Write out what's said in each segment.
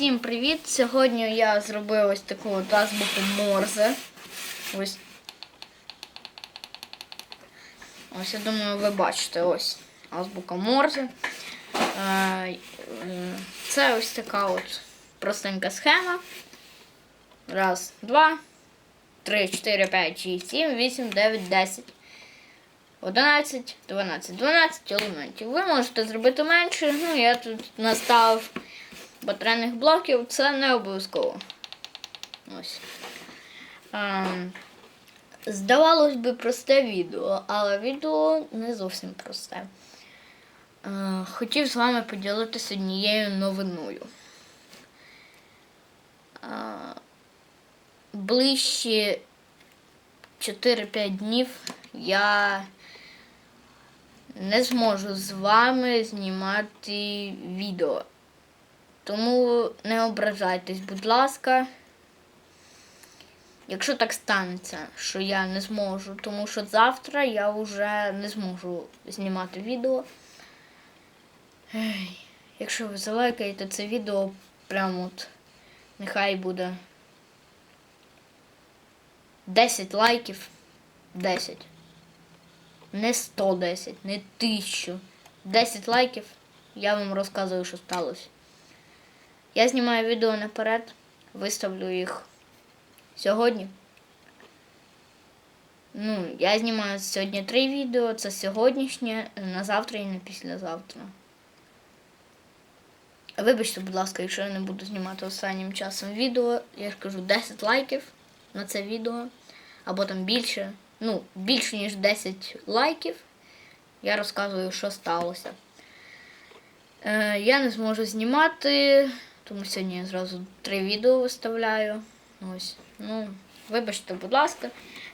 Всім привіт! Сьогодні я зробив ось таку от азбуку Морзе. Ось. Ось, я думаю, ви бачите ось азбука Морзе. Е, е, Це ось така от простенька схема. Раз, два, три, чотири, п'ять, шість, сім, вісім, дев'ять, десять. 11, 12, 12 елементів. Ви можете зробити менше. Ну, я тут настав батарейних блоків, це не обов'язково. Ось. Ем, здавалось би, просте відео, але відео не зовсім просте. Е, хотів з вами поділитися однією новиною. Е, ближче 4-5 днів я не зможу з вами знімати відео. Тому не ображайтесь, будь ласка. Якщо так станеться, що я не зможу, тому що завтра я вже не зможу знімати відео. Якщо ви залайкаєте це відео, прямо от нехай буде 10 лайків. 10. Не 110, не 1000. 10 лайків. Я вам розказую, що сталося. Я знімаю відео наперед, виставлю їх сьогодні. Ну, я знімаю сьогодні три відео, це сьогоднішнє, на завтра і на післязавтра. Вибачте, будь ласка, якщо я не буду знімати останнім часом відео, я ж кажу 10 лайків на це відео, або там більше, ну, більше, ніж 10 лайків, я розказую, що сталося. Е, я не зможу знімати, тому сьогодні я зразу три відео виставляю. Ось. Ну, вибачте, будь ласка,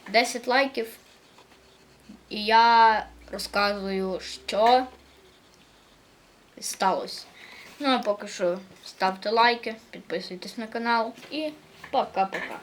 10 лайків. І я розказую, що сталося. Ну, а поки що ставте лайки, підписуйтесь на канал і пока-пока.